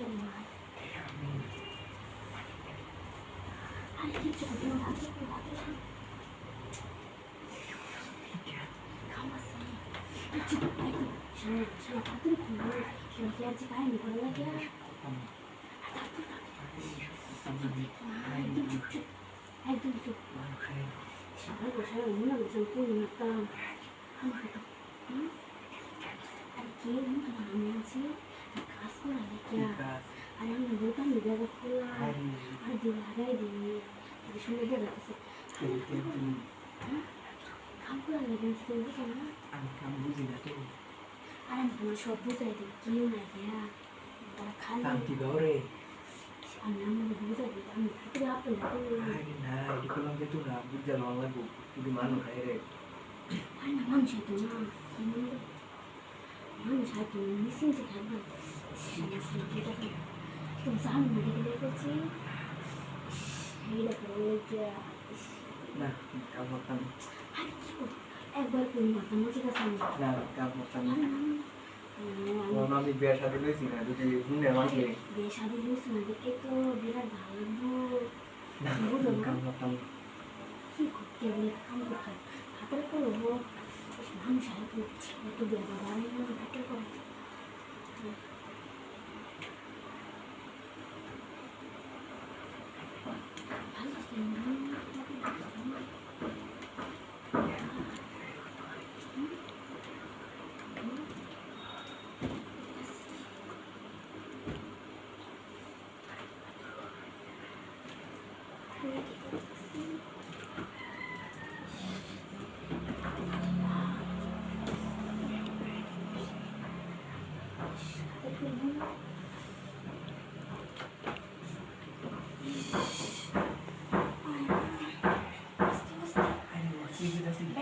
아이고 제가 옛날 무슨 꿈이니까 한번 더 응? 아니 기회는 야지 Kita. Ada yang bukan juga ada pula. Ada ada di di sini dia ada sih. Kamu yang ada di sini bukan lah. Anak kamu di sini tuh. Ada yang kamu shop buka itu kiri naik ya. Ada kali. Tanti gaure. Anak kamu buka itu kan. Itu apa ya? Ada nah itu kalau gitu nah bukan orang lagu. Itu mana kayak. Anak manusia itu mah. মানুষ আর কি machine যে থাকবে তো জান medical করছি একবার কোন মাথা মজে গেছে আমি বিয়ে শাদী লইছি না যদি শুনে আমাকে বিয়ে শাদী লইছি না দেখে তো বিরাট ভালো কি করতে বলে কাম করতে হাতের করবো हम शायद तो बेबा रही हूँ बेटे को